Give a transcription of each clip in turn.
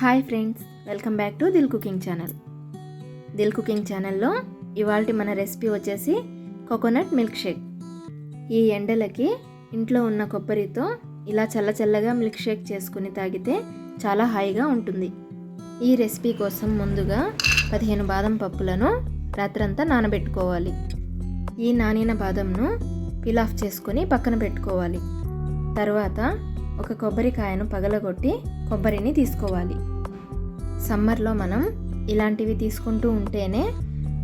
Hi friends welcome back to Dil cooking channel. Dil cooking ఛానల్లో ఇవాళ మన recipe వచ్చేసి కోకోనట్ మిల్క్ షేక్. ఈ ఎండలకి ఇంట్లో ఉన్న కొబ్బరితో ఇలా చల్ల చల్లగా మిల్క్ షేక్ చేసుకుని తాగితే చాలా హాయిగా ఉంటుంది. ఈ రెసిపీ కోసం ముందుగా పదిహేను బాదం పప్పులను రాత్రంతా నానబెట్టుకోవాలి. ఈ నానిన బాదంను పిల్ ఆఫ్ చేసుకొని పక్కన పెట్టుకోవాలి. తర్వాత ఒక కొబ్బరికాయను పగలగొట్టి కొబ్బరిని తీసుకోవాలి. సమ్మర్లో మనం ఇలాంటివి తీసుకుంటూ ఉంటేనే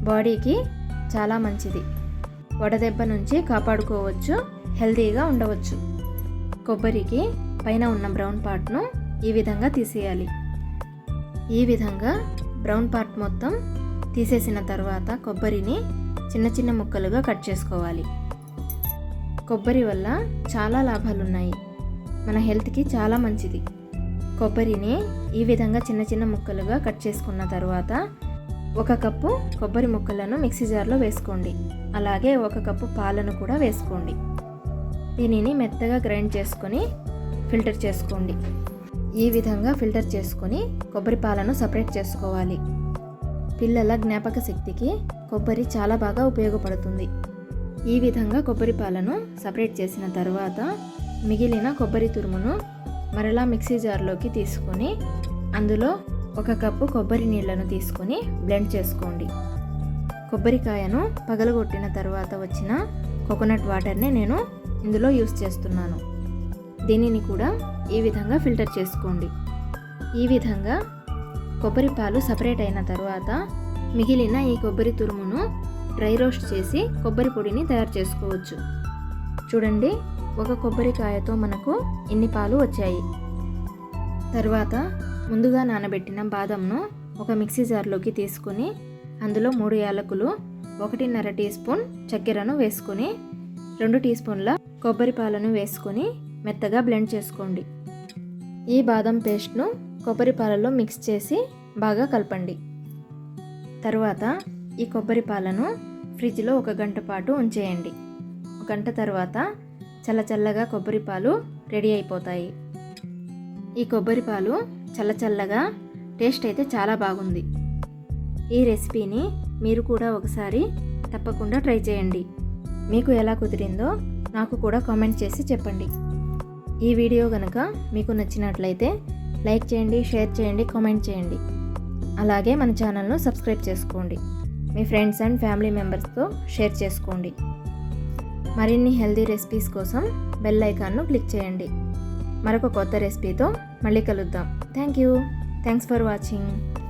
బాడీకి చాలా మంచిది. వడదెబ్బ నుంచి కాపాడుకోవచ్చు హెల్తీగా ఉండవచ్చు. కొబ్బరికి పైన ఉన్న బ్రౌన్ పార్ట్ను ఈ విధంగా తీసేయాలి. ఈ విధంగా బ్రౌన్ పార్ట్ మొత్తం తీసేసిన తర్వాత కొబ్బరిని చిన్న చిన్న ముక్కలుగా కట్ చేసుకోవాలి. కొబ్బరి వల్ల చాలా లాభాలున్నాయి. మన హెల్త్కి చాలా మంచిది. కొబ్బరిని ఈ విధంగా చిన్న చిన్న ముక్కలుగా కట్ చేసుకున్న తర్వాత ఒక కప్పు కొబ్బరి ముక్కలను మిక్సీ జార్లో వేసుకోండి. అలాగే ఒక కప్పు పాలను కూడా వేసుకోండి. దీనిని మెత్తగా గ్రైండ్ చేసుకొని ఫిల్టర్ చేసుకోండి. ఈ విధంగా ఫిల్టర్ చేసుకొని కొబ్బరి పాలను సపరేట్ చేసుకోవాలి. పిల్లల జ్ఞాపక శక్తికి కొబ్బరి చాలా బాగా ఉపయోగపడుతుంది. ఈ విధంగా కొబ్బరి పాలను సపరేట్ చేసిన తర్వాత మిగిలిన కొబ్బరి తురుమును మరలా మిక్సీ జార్లోకి తీసుకొని అందులో ఒక కప్పు కొబ్బరి నీళ్ళను తీసుకొని బ్లెండ్ చేసుకోండి. కొబ్బరికాయను పగలగొట్టిన తర్వాత వచ్చిన కోకోనట్ వాటర్ని నేను ఇందులో యూస్ చేస్తున్నాను. దీనిని కూడా ఈ విధంగా ఫిల్టర్ చేసుకోండి. ఈ విధంగా కొబ్బరి పాలు సపరేట్ అయిన తర్వాత మిగిలిన ఈ కొబ్బరి తురుమును డ్రై రోస్ట్ చేసి కొబ్బరి పొడిని తయారు చేసుకోవచ్చు. చూడండి ఒక కొబ్బరికాయతో మనకు ఇన్ని పాలు వచ్చాయి? తర్వాత ముందుగా నానబెట్టిన బాదంను ఒక మిక్సీ జార్లోకి తీసుకొని అందులో మూడు యాలకులు ఒకటిన్నర టీ స్పూన్ చక్కెరను వేసుకొని రెండు టీ స్పూన్ల కొబ్బరి పాలను వేసుకొని మెత్తగా బ్లెండ్ చేసుకోండి. ఈ బాదం పేస్ట్ను కొబ్బరి పాలలో మిక్స్ చేసి బాగా కలపండి. తర్వాత ఈ కొబ్బరి పాలను ఫ్రిడ్జ్లో ఒక గంట పాటు ఉంచేయండి. ఒక గంట తర్వాత చల్ల చల్లగా కొబ్బరి పాలు రెడీ అయిపోతాయి. ఈ కొబ్బరి పాలు చల్ల చల్లగా టేస్ట్ అయితే చాలా బాగుంది. ఈ రెసిపీని మీరు కూడా ఒకసారి తప్పకుండా ట్రై చేయండి. మీకు ఎలా కుదిరిందో నాకు కూడా కామెంట్ చేసి చెప్పండి. ఈ వీడియో కనుక మీకు నచ్చినట్లయితే లైక్ చేయండి షేర్ చేయండి కామెంట్ చేయండి. అలాగే మన ఛానల్ను సబ్స్క్రైబ్ చేసుకోండి. మీ ఫ్రెండ్స్ అండ్ ఫ్యామిలీ మెంబర్స్తో షేర్ చేసుకోండి. మరిన్ని హెల్దీ రెసిపీస్ కోసం బెల్ ఐకాన్ను క్లిక్ చేయండి. మరొక కొత్త రెసిపీతో మళ్ళీ కలుద్దాం. Thank you. Thanks for watching.